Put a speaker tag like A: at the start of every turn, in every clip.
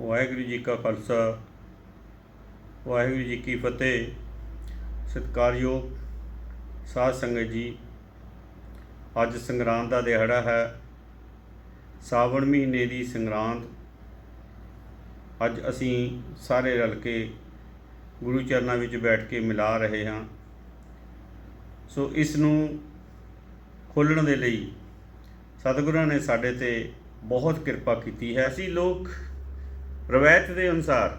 A: ਵਾਹਿਗੁਰੂ ਜੀ ਕਾ ਖਾਲਸਾ, ਵਾਹਿਗੁਰੂ ਜੀ ਕੀ ਫਤਿਹ। ਸਤਿਕਾਰਯੋਗ ਸਾਧ ਸੰਗਤ ਜੀ, ਅੱਜ ਸੰਗਰਾਂਦ ਦਾ ਦਿਹਾੜਾ ਹੈ। ਸਾਵਣ ਮਹੀਨੇ ਦੀ ਸੰਗਰਾਂਦ। ਅੱਜ ਅਸੀਂ ਸਾਰੇ ਰਲ ਕੇ ਗੁਰੂ ਚਰਨਾਂ ਵਿੱਚ ਬੈਠ ਕੇ ਮਿਲਾ ਰਹੇ ਹਾਂ। ਸੋ ਇਸ ਨੂੰ ਖੋਲ੍ਹਣ ਦੇ ਲਈ ਸਤਿਗੁਰਾਂ ਨੇ ਸਾਡੇ ਤੇ ਬਹੁਤ ਕਿਰਪਾ ਕੀਤੀ ਹੈ। ਅਸੀਂ ਲੋਕ ਰਵਾਇਤ ਦੇ ਅਨੁਸਾਰ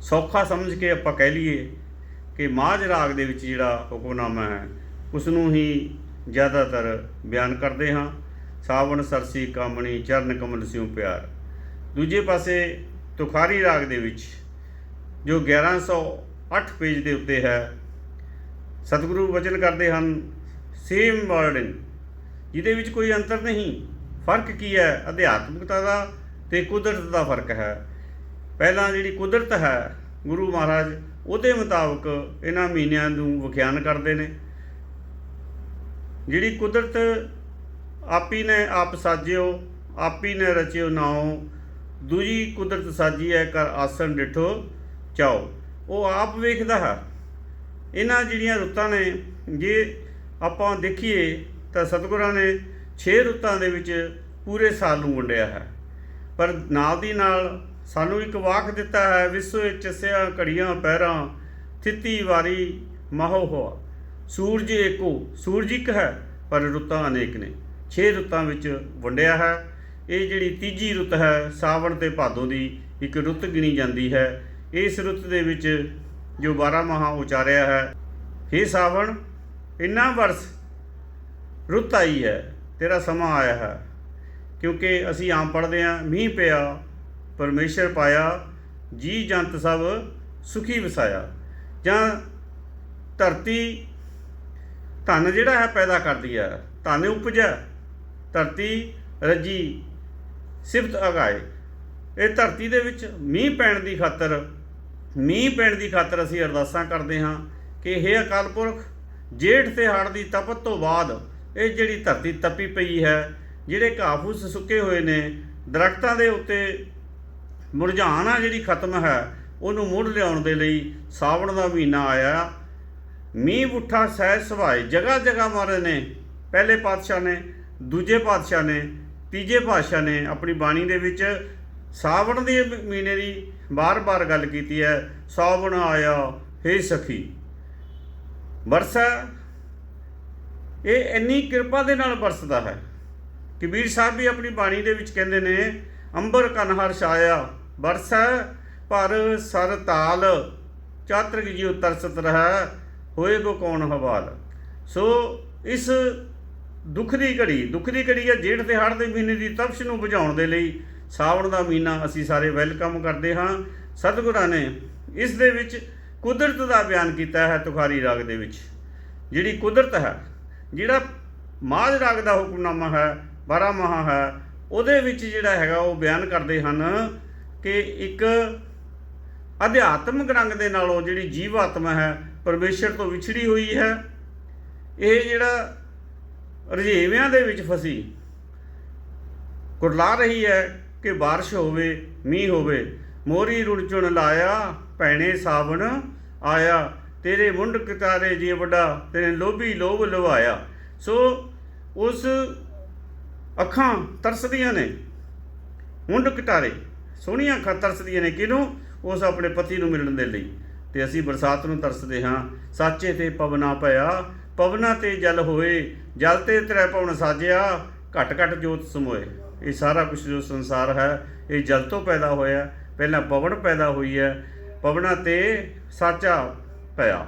A: ਸੌਖਾ ਸਮਝ ਕੇ ਆਪਾਂ ਕਹਿ ਲਈਏ ਕਿ ਮਾਝ ਰਾਗ ਦੇ ਵਿੱਚ ਜਿਹੜਾ ਹੁਕਮਨਾਮਾ ਹੈ ਉਸ ਨੂੰ ਹੀ ਜ਼ਿਆਦਾਤਰ ਬਿਆਨ ਕਰਦੇ ਹਾਂ। ਸਾਵਣ, ਸਰਸੀ, ਕਾਮਣੀ, ਚਰਨ, ਕਮਲ, ਸਿਉ, ਪਿਆਰ। ਦੂਜੇ ਪਾਸੇ ਤੁਖਾਰੀ ਰਾਗ ਦੇ ਵਿੱਚ ਜੋ 1108 ਪੇਜ ਦੇ ਉੱਤੇ ਹੈ, ਸਤਿਗੁਰੂ ਵਚਨ ਕਰਦੇ ਹਨ, ਸੇਮ ਵਰਡਿੰਗ ਜਿਹਦੇ ਵਿੱਚ ਕੋਈ ਅੰਤਰ ਨਹੀਂ। ਫ਼ਰਕ ਕੀ ਹੈ? ਅਧਿਆਤਮਿਕਤਾ ਦਾ ਤੇ ਕੁਦਰਤ ਦਾ ਫ਼ਰਕ ਹੈ। ਪਹਿਲਾਂ ਜਿਹੜੀ ਕੁਦਰਤ ਹੈ ਗੁਰੂ ਮਹਾਰਾਜ, ਉਹਦੇ ਮੁਤਾਬਕ ਇਹਨਾਂ ਮਹੀਨਿਆਂ ਨੂੰ ਵਿਖਿਆਨ ਕਰਦੇ ਨੇ। ਜਿਹੜੀ ਕੁਦਰਤ ਆਪੀ ਨੇ ਆਪ ਸਾਜਿਓ, ਆਪੀ ਨੇ ਰਚਿਓ ਨਾਉ, ਦੂਜੀ ਕੁਦਰਤ ਸਾਜੀ ਹੈ ਕਰ ਆਸਣ ਡਿਠੋ ਚਾਓ ਉਹ ਆਪ ਵੇਖਦਾ ਹੈ। ਇਹਨਾਂ ਜਿਹੜੀਆਂ ਰੁੱਤਾਂ ਨੇ, ਜੇ ਆਪਾਂ ਦੇਖੀਏ ਤਾਂ ਸਤਿਗੁਰਾਂ ਨੇ 6 ਰੁੱਤਾਂ ਦੇ ਵਿੱਚ ਪੂਰੇ ਸਾਲ ਨੂੰ ਵੰਡਿਆ ਹੈ। ਪਰ ਨਾਲ ਦੀ ਨਾਲ ਸਾਨੂੰ ਇੱਕ ਵਾਕ ਦਿੱਤਾ ਹੈ, ਵਿਸੋ ਵਿੱਚ ਘੜੀਆਂ ਪਹਿਰਾਂ ਥਿੱਤੀ ਵਾਰੀ ਮਾਹੋ ਹੋਆ। ਸੂਰਜ ਏਕੋ, ਸੂਰਜ ਇੱਕ ਹੈ, ਪਰ ਰੁੱਤਾਂ ਅਨੇਕ ਨੇ। 6 ਰੁੱਤਾਂ ਵਿੱਚ ਵੰਡਿਆ ਹੈ। ਇਹ ਜਿਹੜੀ ਤੀਜੀ ਰੁੱਤ ਹੈ, ਸਾਵਣ ਤੇ ਭਾਦੋ ਦੀ ਇੱਕ ਰੁੱਤ ਗਿਣੀ ਜਾਂਦੀ ਹੈ। ਇਸ ਰੁੱਤ ਦੇ ਵਿੱਚ ਜੋ 12 ਮਹਾ ਉਚਾਰਿਆ ਹੈ हे ਸਾਵਣ, ਇੰਨਾ ਵਰਸ ਰੁੱਤ ਆਈ ਹੈ, ਤੇਰਾ ਸਮਾਂ ਆਇਆ ਹੈ। ਕਿਉਂਕਿ ਅਸੀਂ ਆਮ ਪੜ੍ਹਦੇ ਹਾਂ, ਮੀਂਹ ਪਿਆ, ਪਰਮੇਸ਼ਰ ਪਾਇਆ ਜੀ ਜੰਤ ਸਭ ਸੁਖੀ ਵਸਾਇਆ। ਜਾਂ ਧਰਤੀ ਧਨ ਜਿਹੜਾ ਹੈ ਪੈਦਾ ਕਰਦੀ ਹੈ, ਧਨ ਉਪਜੈ, ਧਰਤੀ ਰੱਜੀ, ਸਿਫਤ ਅਗਾਏ। ਇਹ ਧਰਤੀ ਦੇ ਵਿੱਚ ਮੀਂਹ ਪੈਣ ਦੀ ਖਾਤਰ, ਮੀਂਹ ਪੈਣ ਦੀ ਖਾਤਰ ਅਸੀਂ ਅਰਦਾਸਾਂ ਕਰਦੇ ਹਾਂ ਕਿ हे ਅਕਾਲ ਪੁਰਖ, ਜੇਠ ਤੇ ਹਾੜ ਦੀ ਤਪਤ ਤੋਂ ਬਾਅਦ ਇਹ ਜਿਹੜੀ ਧਰਤੀ ਤਪੀ ਪਈ ਹੈ ਜਿਹੜੇ ਘਾਹ ਫੂਸ ਸੁੱਕੇ ਹੋਏ ਨੇ, ਦਰਖਤਾਂ ਦੇ ਉੱਤੇ ਮੁਰਝਾਣ ਆ ਜਿਹੜੀ ਖਤਮ ਹੈ, ਉਹਨੂੰ ਮੁੜ ਲਿਆਉਣ ਦੇ ਲਈ ਸਾਵਣ ਦਾ ਮਹੀਨਾ ਆਇਆ। ਮੀਂਹ ਬੁੱਠਾ ਸਹਿ ਸੁਭਾਏ ਜਗ੍ਹਾ ਜਗ੍ਹਾ ਮਾਰੇ ਨੇ। ਪਹਿਲੇ ਪਾਤਸ਼ਾਹ ਨੇ, ਦੂਜੇ ਪਾਤਸ਼ਾਹ ਨੇ, ਤੀਜੇ ਪਾਤਸ਼ਾਹ ਨੇ ਆਪਣੀ ਬਾਣੀ ਦੇ ਵਿੱਚ ਸਾਵਣ ਦੇ ਮਹੀਨੇ ਦੀ ਬਾਰ-ਬਾਰ ਗੱਲ ਕੀਤੀ ਹੈ, ਸਾਵਣ ਆਇਆ, ਹੇ ਸਖੀ। ਵਰਸਾ, ਇਹ ਇੰਨੀ ਕਿਰਪਾ ਦੇ ਨਾਲ ਵਰਸਦਾ ਹੈ। ਕਬੀਰ ਸਾਹਿਬ ਵੀ ਆਪਣੀ ਬਾਣੀ ਦੇ ਵਿੱਚ ਕਹਿੰਦੇ ਨੇ, ਅੰਬਰ ਕਨਹਰ ਛਾਇਆ, ਵਰਸਾ ਪਰ ਸਰ ਤਾਲ, ਚਾਤਰਕ ਜਿਉ ਤਰਸਤ ਰਹਿ, ਹੋਏ ਕੋ ਕੌਣ ਹਵਾਲ। ਸੋ ਇਸ ਦੁੱਖ ਦੀ ਘੜੀ, ਦੁੱਖ ਦੀ ਘੜੀ ਹੈ ਜੇਠ ਤੇ ਹੜ ਦੇ ਮਹੀਨੇ ਦੀ ਤਪਸ਼ ਨੂੰ ਬੁਝਾਉਣ ਦੇ ਲਈ ਸਾਵਣ ਦਾ ਮਹੀਨਾ ਅਸੀਂ ਸਾਰੇ ਵੈਲਕਮ ਕਰਦੇ ਹਾਂ। ਸਤਿਗੁਰਾਂ ਨੇ ਇਸ ਦੇ ਵਿੱਚ ਕੁਦਰਤ ਦਾ ਬਿਆਨ ਕੀਤਾ ਹੈ ਤੁਖਾਰੀ ਰਾਗ ਦੇ ਵਿੱਚ। ਜਿਹੜੀ ਕੁਦਰਤ ਹੈ, ਜਿਹੜਾ ਮਾਝ ਰਾਗ ਦਾ ਹੁਕਮਨਾਮਾ ਹੈ 12 ਮਹਾ ਹੈ, ਉਹਦੇ ਵਿੱਚ ਜਿਹੜਾ ਹੈਗਾ ਉਹ ਬਿਆਨ ਕਰਦੇ ਹਨ ਕਿ ਇੱਕ ਅਧਿਆਤਮਿਕ ਰੰਗ ਦੇ ਨਾਲੋਂ ਜਿਹੜੀ ਜੀਵ ਆਤਮਾ ਹੈ, ਪਰਮੇਸ਼ਰ ਤੋਂ ਵਿਛੜੀ ਹੋਈ ਹੈ। ਇਹ ਜਿਹੜਾ ਰਜੇਵਿਆਂ ਦੇ ਵਿੱਚ ਫਸੀ, ਕੁਰਲਾ ਰਹੀ ਹੈ ਕਿ ਬਾਰਿਸ਼ ਹੋਵੇ, ਮੀਂਹ ਹੋਵੇ। ਮੋਰੀ ਰੁਣ ਚੁਣ ਲਾਇਆ, ਭੈਣੇ ਸਾਵਣ ਆਇਆ। ਤੇਰੇ ਮੁੰਡ ਕਿਤਾਰੇ ਜੀ ਵੱਡਾ, ਤੇਰੇ ਲੋਭੀ ਲੋਭ ਲਵਾਇਆ। ਸੋ ਉਸ ਅੱਖਾਂ ਤਰਸਦੀਆਂ ਨੇ, ਮੁੰਡ ਕਟਾਰੇ, ਸੋਹਣੀਆਂ ਅੱਖਾਂ ਤਰਸਦੀਆਂ ਨੇ। ਕਿਹਨੂੰ? ਉਸ ਆਪਣੇ ਪਤੀ ਨੂੰ ਮਿਲਣ ਦੇ ਲਈ। ਤੇ ਅਸੀਂ ਬਰਸਾਤ ਨੂੰ ਤਰਸਦੇ ਹਾਂ। ਸਾਚੇ ਤੇ ਪਵਨਾ ਪਿਆ। ਪਵਨਾ ਤੇ ਜਲ ਹੋਏ। ਜਲ ਤੇ ਤ੍ਰੈ ਪਵਨ ਸਾਜਿਆ। ਘਟ ਘਟ ਜੋਤ ਸਮੋਏ। ਇਹ ਸਾਰਾ ਕੁਝ ਜੋ ਸੰਸਾਰ ਹੈ, ਇਹ ਜਲ ਤੋਂ ਪੈਦਾ ਹੋਇਆ। ਪਹਿਲਾਂ ਪਵਨ ਪੈਦਾ ਹੋਈ ਹੈ। ਪਵਨਾ ਤੇ ਸਾਚਾ ਪਿਆ।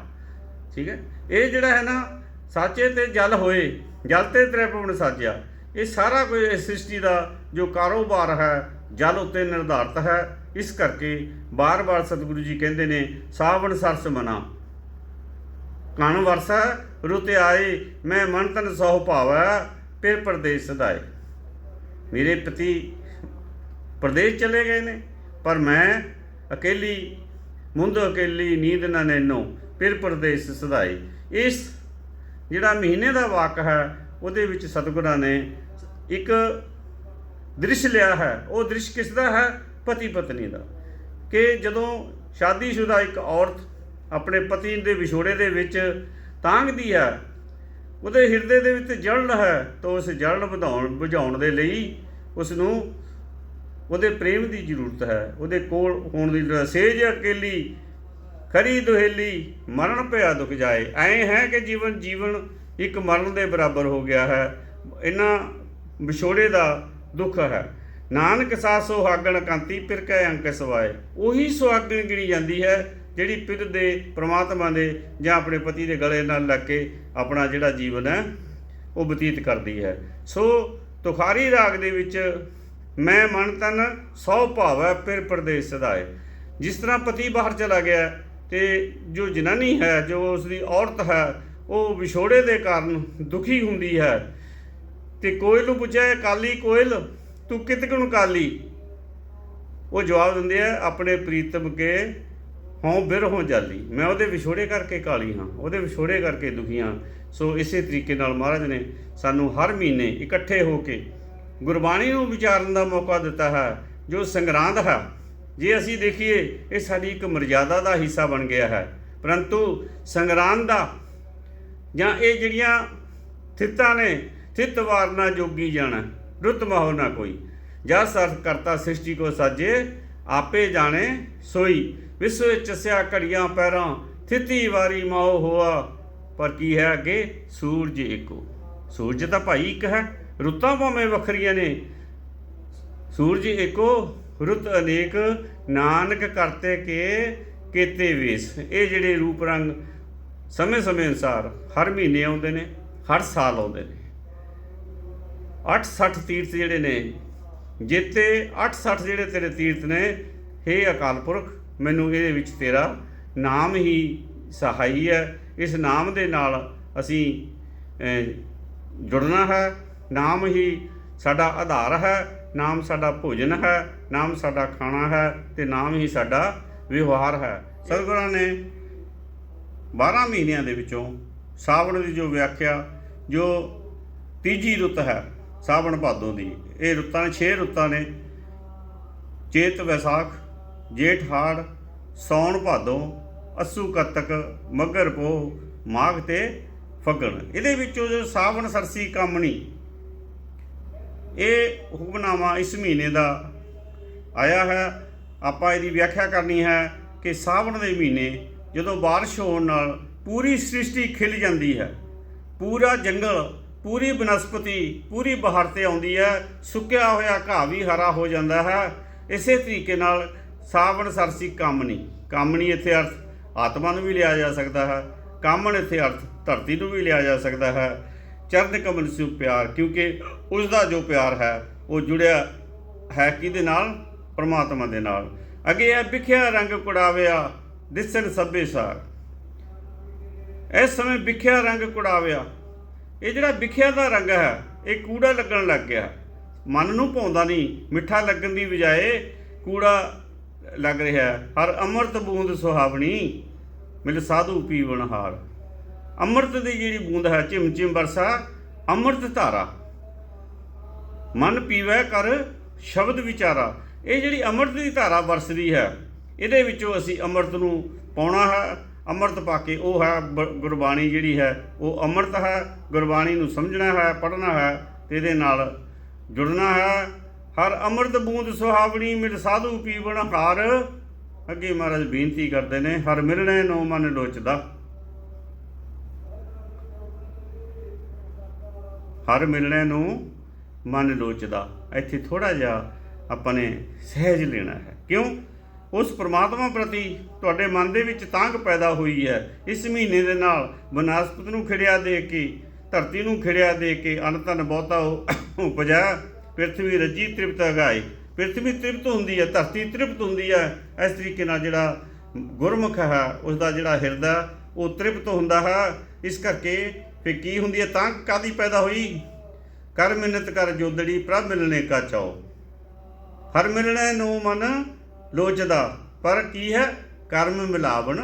A: ਠੀਕ ਹੈ? ਇਹ ਜਿਹੜਾ ਹੈ ਨਾ, ਸਾਚੇ ਤੇ ਜਲ ਹੋਏ, ਜਲ ਤੇ ਤ੍ਰੈ ਪਵਨ ਸਾਜਿਆ। ਇਹ ਸਾਰਾ ਕੁਝ ਇਸ ਸ੍ਰਿਸ਼ਟੀ ਦਾ ਜੋ ਕਾਰੋਬਾਰ ਹੈ, ਜਲ ਉੱਤੇ ਨਿਰਧਾਰਤ ਹੈ। ਇਸ ਕਰਕੇ ਬਾਰ-ਬਾਰ ਸਤਿਗੁਰੂ ਜੀ ਕਹਿੰਦੇ ਨੇ, ਸਾਵਣ ਸਰਸ ਮਨਾ। ਕਣ ਵਰਸਾ, ਰੁਤ ਆਏ, ਮੈਂ ਮਨ ਤਨ ਸਹੁ ਭਾਵੈ, ਫਿਰ ਪਰਦੇਸ ਸਦਾਏ। ਮੇਰੇ ਪਤੀ ਪ੍ਰਦੇਸ਼ ਚਲੇ ਗਏ ਨੇ, ਪਰ ਮੈਂ ਅਕੇਲੀ, ਮੁੰਦ ਅਕੇਲੀ ਨੀਂਦ ਨਾ ਨੈਨੋ ਫਿਰ ਪਰਦੇਸ ਸਦਾਈ ਇਸ ਜਿਹੜਾ ਮਹੀਨੇ ਦਾ ਵਾਕ ਹੈ ਉਹਦੇ ਵਿੱਚ ਸਤਿਗੁਰਾਂ ਨੇ ਇੱਕ ਦ੍ਰਿਸ਼ ਲਿਆ ਹੈ। ਉਹ ਦ੍ਰਿਸ਼ ਕਿਸ ਦਾ ਹੈ? ਪਤੀ ਪਤਨੀ ਦਾ। ਕਿ ਜਦੋਂ ਸ਼ਾਦੀशुदा ਇੱਕ ਔਰਤ ਆਪਣੇ ਪਤੀ ਦੇ ਵਿਛੋੜੇ ਦੇ ਵਿੱਚ ਤਾਂਘਦੀ ਹੈ, ਉਹਦੇ ਹਿਰਦੇ ਦੇ ਵਿੱਚ ਜਲਣ ਹੈ, ਤਾਂ ਉਸ ਜਲਣ ਵਧਾਉਣ, ਬੁਝਾਉਣ ਦੇ ਲਈ ਉਸ ਨੂੰ ਉਹਦੇ ਪ੍ਰੇਮ ਦੀ ਜ਼ਰੂਰਤ ਹੈ। ਉਹਦੇ ਕੋਲ ਹੋਣ ਦੀ ਜ਼ਰੂਰਤ ਸੇਜ ਅਕੇਲੀ, ਖਰੀ ਦੁਹੇਲੀ, ਮਰਨ ਪਿਆ ਦੁਖ ਜਾਏ। ਐ ਹੈ ਕਿ ਜੀਵਨ ਜੀਵਨ ਇੱਕ ਮਰਨ ਦੇ ਬਰਾਬਰ ਹੋ ਗਿਆ ਹੈ। ਇਹਨਾਂ ਵਿਛੋੜੇ ਦਾ ਦੁੱਖ ਹੈ। ਨਾਨਕ ਸਾ ਸੁਹਾਗਣ ਕਾਂਤੀ ਪਿਰ ਕੈ ਅੰਕ ਸਵਾਏ। ਉਹੀ ਸੁਹਾਗਣ ਗਿਣੀ ਜਾਂਦੀ ਹੈ ਜਿਹੜੀ ਪਿਰ ਦੇ, ਪ੍ਰਮਾਤਮਾ ਦੇ ਜਾਂ ਆਪਣੇ ਪਤੀ ਦੇ ਗਲੇ ਨਾਲ ਲੱਗ ਕੇ ਆਪਣਾ ਜਿਹੜਾ ਜੀਵਨ ਹੈ, ਉਹ ਬਤੀਤ ਕਰਦੀ ਹੈ। ਸੋ ਤੁਖਾਰੀ ਰਾਗ ਦੇ ਵਿੱਚ ਮੈਂ ਮਨ ਤਨ ਸੌ ਭਾਵੈ ਪਿਰ ਪਰਦੇਸ ਸਦਾਏ ਜਿਸ ਤਰ੍ਹਾਂ ਪਤੀ ਬਾਹਰ ਚਲਾ ਗਿਆ ਤੇ ਜੋ ਜਨਾਨੀ ਹੈ, ਜੋ ਉਸ ਦੀ ਔਰਤ ਹੈ ਉਹ ਵਿਛੋੜੇ ਦੇ ਕਾਰਨ ਦੁਖੀ ਹੁੰਦੀ ਹੈ। ਤੇ ਕੋਇਲ ਨੂੰ ਪੁੱਛਿਆ ਕਾਲੀ ਕੋਇਲ, ਤੂੰ ਕਿਤਕ ਨੂੰ ਕਾਲੀ? ਉਹ ਜਵਾਬ ਦਿੰਦੇ ਆ, ਆਪਣੇ ਪ੍ਰੀਤਮ ਕੇ ਹਉ ਬਿਰ ਹੋ ਜਾਲੀ। ਮੈਂ ਉਹਦੇ ਵਿਛੋੜੇ ਕਰਕੇ ਕਾਲੀ ਹਾਂ, ਉਹਦੇ ਵਿਛੋੜੇ ਕਰਕੇ ਦੁਖੀ ਹਾਂ। ਸੋ ਇਸੇ ਤਰੀਕੇ ਨਾਲ ਮਹਾਰਾਜ ਨੇ ਸਾਨੂੰ ਹਰ ਮਹੀਨੇ ਇਕੱਠੇ ਹੋ ਕੇ ਗੁਰਬਾਣੀ ਨੂੰ ਵਿਚਾਰਨ ਦਾ ਮੌਕਾ ਦਿੱਤਾ ਹੈ, ਜੋ ਸੰਗਰਾਂਦ ਹੈ। ਜੇ ਅਸੀਂ ਦੇਖੀਏ, ਇਹ ਸਾਡੀ ਇੱਕ ਮਰਜ਼ਾਦਾ ਦਾ ਹਿੱਸਾ ਬਣ ਗਿਆ ਹੈ। ਪਰੰਤੂ ਸੰਗਰਾਂਦ ਦਾ ਜਾਂ ਇਹ ਜਿਹੜੀਆਂ ਥਿੱਤਾਂ ਨੇ, ਥਿੱਤ ਵਾਰਨਾ ਜੋਗੀ ਜਾਣਾ, ਰੁੱਤ ਮਾਹੋ ਨਾ ਕੋਈ। ਜਾਂ ਸਰਫ ਕਰਤਾ ਸ੍ਰਿਸ਼ਟੀ ਕੋ ਸਾਜੇ, ਆਪੇ ਜਾਣੇ ਸੋਈ। ਵਿਸਵ ਵਿੱਚ ਘੜੀਆਂ ਪੈਰਾਂ, ਥਿੱਤੀ ਵਾਰੀ ਮਾਓ ਹੋਆ। ਪਰ ਕੀ ਹੈ ਅੱਗੇ? ਸੂਰਜ ਇੱਕੋ ਸੂਰਜ ਤਾਂ ਭਾਈ ਇੱਕ ਹੈ, ਰੁੱਤਾਂ ਭਾਵੇਂ ਵੱਖਰੀਆਂ ਨੇ। ਸੂਰਜ ਏਕੋ, ਰੁੱਤ ਅਨੇਕ। ਨਾਨਕ ਕਰਤੇ ਕੇ, ਕੀਤੇ ਵੇਸ। ਇਹ ਜਿਹੜੇ ਰੂਪ ਰੰਗ ਸਮੇਂ-ਸਮੇਂ ਅਨੁਸਾਰ ਹਰ ਮਹੀਨੇ ਆਉਂਦੇ ਨੇ, ਹਰ ਸਾਲ ਆਉਂਦੇ ਨੇ। 860 ਤੀਰਥ ਜਿਹੜੇ ਨੇ ਜਿੱਤੇ 860 ਜਿਹੜੇ ਤੇਰੇ ਤੀਰਥ ਨੇ, ਹੇ ਅਕਾਲ ਪੁਰਖ, ਮੈਨੂੰ ਇਹਦੇ ਵਿੱਚ ਤੇਰਾ ਨਾਮ ਹੀ ਸਹਾਈ ਹੈ। ਇਸ ਨਾਮ ਦੇ ਨਾਲ ਅਸੀਂ ਜੁੜਨਾ ਹੈ। ਨਾਮ ਹੀ ਸਾਡਾ ਆਧਾਰ ਹੈ, ਨਾਮ ਸਾਡਾ ਭੋਜਨ ਹੈ, ਨਾਮ ਸਾਡਾ ਖਾਣਾ ਹੈ ਤੇ ਨਾਮ ਹੀ ਸਾਡਾ ਵਿਵਹਾਰ ਹੈ। ਸਤਿਗੁਰਾਂ ਨੇ 12 ਮਹੀਨਿਆਂ ਦੇ ਵਿੱਚੋਂ ਸਾਵਣ ਦੀ ਜੋ ਵਿਆਖਿਆ, ਜੋ ਤੀਜੀ ਰੁੱਤ ਹੈ ਸਾਵਣ ਭਾਦੋਂ ਦੀ, ਇਹ ਰੁੱਤਾਂ ਨੇ 6 ਰੁੱਤਾਂ ਨੇ। ਚੇਤ ਵਿਸਾਖ, ਜੇਠ ਹਾੜ, ਸੌਣ ਭਾਦੋਂ, ਅਸੂ ਕੱਤਕ ਮੱਘਰ ਪੋ ਮਾਘ ਤੇ ਫੱਗਣ। ਇਹਦੇ ਵਿੱਚੋਂ ਜੋ ਸਾਵਣ ਸਰਸੀ ਕਾਮਣੀ, ਇਹ ਹੁਕਮਨਾਮਾ ਇਸ ਮਹੀਨੇ ਦਾ ਆਇਆ ਹੈ। ਆਪਾਂ ਇਹਦੀ ਵਿਆਖਿਆ ਕਰਨੀ ਹੈ ਕਿ ਸਾਵਣ ਦੇ ਮਹੀਨੇ ਜਦੋਂ ਬਾਰਿਸ਼ ਹੋਣ ਨਾਲ ਪੂਰੀ ਸ੍ਰਿਸ਼ਟੀ ਖਿਲ ਜਾਂਦੀ ਹੈ। ਪੂਰਾ ਜੰਗਲ, ਪੂਰੀ ਬਨਸਪਤੀ, ਪੂਰੀ ਬਹਾਰ ਤੇ ਆਉਂਦੀ ਹੈ। ਸੁੱਕਿਆ ਹੋਇਆ ਘਾਹ ਵੀ ਹਰਾ ਹੋ ਜਾਂਦਾ ਹੈ। ਇਸੇ ਤਰੀਕੇ ਨਾਲ ਸਾਵਣ ਸਰਸੀ ਕਾਮਣੀ ਕਾਮਣੀ ਇੱਥੇ ਅਰਥ ਆਤਮਾ ਨੂੰ ਵੀ ਲਿਆ ਜਾ ਸਕਦਾ ਹੈ। ਕਾਮਣ ਇੱਥੇ ਅਰਥ ਧਰਤੀ ਨੂੰ ਵੀ ਲਿਆ ਜਾ ਸਕਦਾ ਹੈ। ਚਰਨ ਕਮਲ ਸਿਉ ਪਿਆਰ, ਕਿਉਂਕਿ ਉਸ ਦਾ ਜੋ ਪਿਆਰ ਹੈ, ਉਹ ਜੁੜਿਆ ਹੈ ਕਿਹਦੇ ਨਾਲ? ਪਰਮਾਤਮਾ ਦੇ ਨਾਲ। ਅੱਗੇ ਹੈ ਵਿਖਿਆ ਰੰਗ ਕੁੜਾਵਿਆ ਦਿਸਣ ਸਭੇ ਸਾਰ। ਇਸ ਸਮੇਂ ਵਿਖਿਆ ਰੰਗ ਕੁੜਾਵਿਆ। ਇਹ ਜਿਹੜਾ ਵਿਖਿਆ ਦਾ ਰੰਗ ਹੈ, ਇਹ ਕੂੜਾ ਲੱਗਣ ਲੱਗ ਗਿਆ। ਮਨ ਨੂੰ ਭਾਉਂਦਾ ਨਹੀਂ, ਮਿੱਠਾ ਲੱਗਣ ਦੀ ਬਜਾਏ ਕੂੜਾ ਲੱਗ ਰਿਹਾ ਹਰ ਅੰਮ੍ਰਿਤ ਬੂੰਦ ਸੁਹਾਵਣੀ, ਮਿਲ ਸਾਧੂ ਪੀਵਨਹਾਰ ਅੰਮ੍ਰਿਤ ਦੀ ਜਿਹੜੀ ਬੂੰਦ ਹੈ ਝਿਮ ਝਿਮ ਵਰਸਾ, ਅੰਮ੍ਰਿਤ ਧਾਰਾ। ਮਨ ਪੀਵੈ ਕਰ ਸ਼ਬਦ ਵਿਚਾਰਾ। ਇਹ ਜਿਹੜੀ ਅੰਮ੍ਰਿਤ ਦੀ ਧਾਰਾ ਵਰਸਦੀ ਹੈ ਇਹਦੇ ਵਿੱਚੋਂ ਅਸੀਂ ਅੰਮ੍ਰਿਤ ਨੂੰ ਪਾਉਣਾ ਹੈ, ਅੰਮ੍ਰਿਤ ਪਾ ਕੇ ਉਹ ਹੈ ਬ- ਗੁਰਬਾਣੀ ਜਿਹੜੀ ਹੈ, ਉਹ ਅੰਮ੍ਰਿਤ ਹੈ, ਗੁਰਬਾਣੀ ਨੂੰ ਸਮਝਣਾ ਹੈ, ਪੜ੍ਹਨਾ ਹੈ ਤੇ ਇਹਦੇ ਨਾਲ ਜੁੜਨਾ ਹੈ। ਹਰ ਅੰਮ੍ਰਿਤ ਬੂੰਦ ਸੁਹਾਵਣੀ ਮਿਲ ਸਾਧੂ ਪੀਵਣ ਹਾਰ। ਅੱਗੇ ਮਹਾਰਾਜ ਬੇਨਤੀ ਕਰਦੇ ਨੇ, ਹਰ ਮਿਲਣੇ ਨੂੰ ਮਨ ਲੋਚਦਾ। ਹਰ ਮਿਲਣੇ ਨੂੰ ਮਨ ਲੋਚਦਾ। ਇੱਥੇ ਥੋੜਾ ਜਿਹਾ ਆਪਾਂ ਨੇ ਸਹਿਜ ਲੈਣਾ ਹੈ। ਕਿਉਂ? ਉਸ ਪ੍ਰਮਾਤਮਾ ਪ੍ਰਤੀ ਤੁਹਾਡੇ ਮਨ ਦੇ ਵਿੱਚ ਤਾਂਘ ਪੈਦਾ ਹੋਈ ਹੈ। ਇਸ ਮਹੀਨੇ ਦੇ ਨਾਲ ਬਨਾਸਪਤ ਨੂੰ ਖਿੜਿਆ ਦੇ ਕੇ, ਧਰਤੀ ਨੂੰ ਖਿੜਿਆ ਦੇ ਕੇ ਅਨ ਧਨ ਬਹੁਤਾ ਉਪਜਾ। ਪ੍ਰithvi ਰੱਜੀ ਤ੍ਰਿਪਤ ਅਗਾਏ। ਪ੍ਰithvi ਤ੍ਰਿਪਤ ਹੁੰਦੀ ਹੈ, ਧਰਤੀ ਤ੍ਰਿਪਤ ਹੁੰਦੀ ਹੈ। ਇਸ ਤਰੀਕੇ ਨਾਲ ਜਿਹੜਾ ਗੁਰਮੁਖ ਹੈ ਉਸ ਦਾ ਜਿਹੜਾ ਹਿਰਦਾ ਉਹ ਤ੍ਰਿਪਤ ਹੁੰਦਾ ਹੈ। ਇਸ ਕਰਕੇ ਫਿਰ ਕੀ ਹੁੰਦੀ ਹੈ ਤਾਂ ਕਾਦੀ ਪੈਦਾ ਹੋਈ? ਕਰ ਮਿੰਨਤ ਕਰ ਜੋਦੜੀ ਪ੍ਰਭ ਮਿਲਣੇ ਕਾ ਚਾਓ ਹਰ ਮਿਲਣੇ ਨੂੰ ਮਨ ਲੋਚਦਾ। ਪਰ ਕੀ ਹੈ? ਕਰਮ ਮਿਲਾਵਣ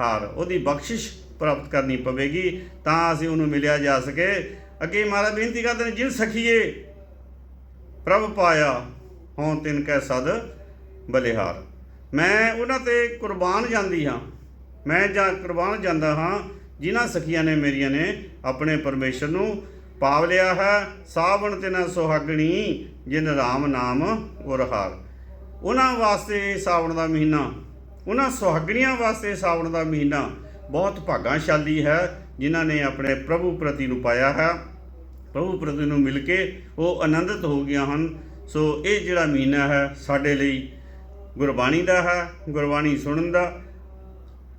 A: ਹਾਰ। ਉਹਦੀ ਬਖਸ਼ਿਸ਼ ਪ੍ਰਾਪਤ ਕਰਨੀ ਪਵੇਗੀ, ਤਾਂ ਅਸੀਂ ਉਹਨੂੰ ਮਿਲਿਆ ਜਾ ਸਕੇ। ਅੱਗੇ ਮਹਾਰਾਜ ਬੇਨਤੀ ਕਰਦੇ ਨੇ ਜਿਨ ਸਖੀਏ, ਪ੍ਰਭ ਪਾਇਆ ਹੋਂ ਤਿਨ ਕੈ ਸਦ ਬਲਿਹਾਰ। ਮੈਂ ਉਹਨਾਂ ਤੇ ਕੁਰਬਾਨ ਜਾਂਦੀ ਹਾਂ। ਮੈਂ ਜਾਂ ਕੁਰਬਾਨ ਜਾਂਦਾ ਹਾਂ, ਜਿਨ੍ਹਾਂ ਸਖੀਆਂ ਨੇ ਮੇਰੀਆਂ ਨੇ ਆਪਣੇ ਪਰਮੇਸ਼ਰ ਨੂੰ ਪਾਵ ਲਿਆ ਹੈ। ਸਾਵਣ ਤੇ ਨਾ ਸੁਹਾਗਣੀ, ਜਿਨ ਰਾਮ ਨਾਮ ਉਰਹਾਰ। ਉਹਨਾਂ ਵਾਸਤੇ ਇਹ ਸਾਵਣ ਦਾ ਮਹੀਨਾ, ਉਹਨਾਂ ਸੁਹਾਗਣੀਆਂ ਵਾਸਤੇ ਸਾਵਣ ਦਾ ਮਹੀਨਾ ਬਹੁਤ ਭਾਗਾਸ਼ਾਲੀ ਹੈ, ਜਿਨ੍ਹਾਂ ਨੇ ਆਪਣੇ ਪ੍ਰਭੂ ਪ੍ਰਤੀ ਨੂੰ ਪਾਇਆ ਹੈ। ਪ੍ਰਭੂ ਪ੍ਰਤੀ ਨੂੰ ਮਿਲ ਕੇ ਉਹ ਆਨੰਦਿਤ ਹੋ ਗਈਆਂ ਹਨ। ਸੋ ਇਹ ਜਿਹੜਾ ਮਹੀਨਾ ਹੈ, ਸਾਡੇ ਲਈ ਗੁਰਬਾਣੀ ਦਾ ਹੈ, ਗੁਰਬਾਣੀ ਸੁਣਨ ਦਾ।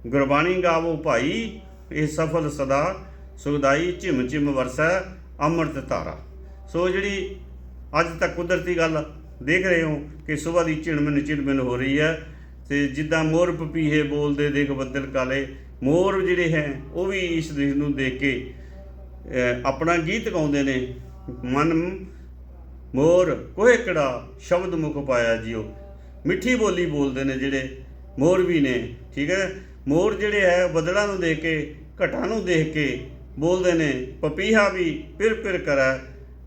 A: ਗੁਰਬਾਣੀ ਗਾਵੋ ਭਾਈ, ਇਹ ਸਫਲ ਸਦਾ, ਸੁਖਦਾਈ ਝਿਮ ਝਿਮ ਵਰਸੈ, ਅੰਮ੍ਰਿਤ ਧਾਰਾ। ਸੋ ਜਿਹੜੀ ਅੱਜ ਤੱਕ ਕੁਦਰਤੀ ਗੱਲ ਦੇਖ ਰਹੇ ਹੋ ਕਿ ਸਵੇਰ ਦੀ ਝਿਣਮਿਣ ਝਿਣਮਿਣ ਹੋ ਰਹੀ ਹੈ ਤੇ ਜਿੱਦਾਂ ਮੋਰ ਪਪੀਹੇ ਬੋਲਦੇ ਦੇਖ ਬੱਦਲ ਕਾਲੇ, ਮੋਰ ਜਿਹੜੇ ਹੈ, ਉਹ ਵੀ ਇਸ ਦ੍ਰਿਸ਼ ਨੂੰ ਦੇਖ ਕੇ ਆਪਣਾ ਗੀਤ ਗਾਉਂਦੇ ਨੇ। ਮਨ ਮੋਰ ਕੋਏ ਕਿਹੜਾ ਸ਼ਬਦ ਮੁਖ ਪਾਇਆ ਜਿਉ ਮਿੱਠੀ ਬੋਲੀ ਬੋਲਦੇ ਨੇ ਜਿਹੜੇ ਮੋਰ ਵੀ ਨੇ, ਠੀਕ ਹੈ? ਮੋਰ ਜਿਹੜੇ ਹੈ, ਬੱਦਲਾਂ ਨੂੰ ਦੇਖ ਕੇ, ਘਟਾਂ ਨੂੰ ਦੇਖ ਕੇ ਬੋਲਦੇ ਨੇ। ਪਪੀਹਾ ਵੀ ਪਿਰ ਪਿਰ ਕਰਾ,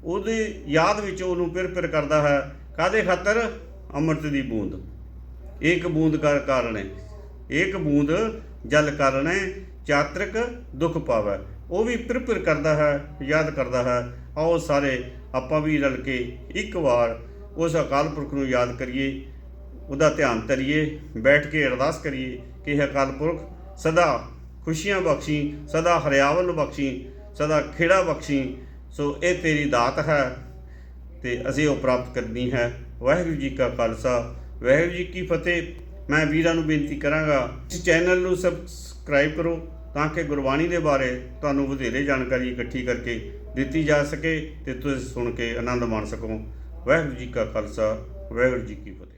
A: ਉਹਦੀ ਯਾਦ ਵਿੱਚ ਉਹਨੂੰ ਪਿਰ ਪਿਰ ਕਰਦਾ ਹੈ। ਕਾਦੇ ਖਾਤਰ? ਅੰਮ੍ਰਿਤ ਦੀ ਬੂੰਦ। ਇੱਕ ਬੂੰਦ ਕਰ ਕਾਰਣੇ ਇੱਕ ਬੂੰਦ ਜਲ ਕਾਰਣੇ ਚਾਤ੍ਰਿਕ ਦੁੱਖ ਪਾਵੈ। ਉਹ ਵੀ ਪਿਰ ਕਰਦਾ ਹੈ, ਯਾਦ ਕਰਦਾ ਹੈ। ਆਓ ਸਾਰੇ ਆਪਾਂ ਵੀ ਰਲ ਕੇ ਇੱਕ ਵਾਰ ਉਸ ਅਕਾਲ ਪੁਰਖ ਨੂੰ ਯਾਦ ਕਰੀਏ, ਉਹਦਾ ਧਿਆਨ ਧਰੀਏ, ਬੈਠ ਕੇ ਅਰਦਾਸ ਕਰੀਏ ਕਿ ਇਹ ਅਕਾਲ ਪੁਰਖ, ਸਦਾ ਖੁਸ਼ੀਆਂ ਬਖਸ਼ੀ, ਸਦਾ ਹਰਿਆਵਲ ਬਖਸ਼ੀ, ਸਦਾ ਖੇੜਾ ਬਖਸ਼ੀ। ਸੋ ਇਹ ਤੇਰੀ ਦਾਤ ਹੈ। ਤੇ ਅਸੀਂ ਉਹ ਪ੍ਰਾਪਤ ਕਰਨੀ ਹੈ। ਵਾਹਿਗੁਰੂ ਜੀ ਕਾ ਖਾਲਸਾ। ਵਾਹਿਗੁਰੂ ਜੀ ਕੀ ਫਤਿਹ। ਮੈਂ ਵੀਰਾਂ ਨੂੰ ਬੇਨਤੀ ਕਰਾਂਗਾ, ਇਸ ਚੈਨਲ ਨੂੰ ਸਬਸਕ੍ਰਾਈਬ ਕਰੋ ਤਾਂ ਕਿ ਗੁਰਬਾਣੀ ਦੇ ਬਾਰੇ ਤੁਹਾਨੂੰ ਵਧੇਰੇ ਜਾਣਕਾਰੀ ਇਕੱਠੀ ਕਰਕੇ ਦਿੱਤੀ ਜਾ ਸਕੇ ਤੇ ਤੁਸੀਂ ਸੁਣ ਕੇ ਆਨੰਦ ਮਾਣ ਸਕੋ। ਵਾਹਿਗੁਰੂ ਜੀ ਕਾ ਖਾਲਸਾ। ਵਾਹਿਗੁਰੂ ਜੀ ਕੀ ਫਤਿਹ।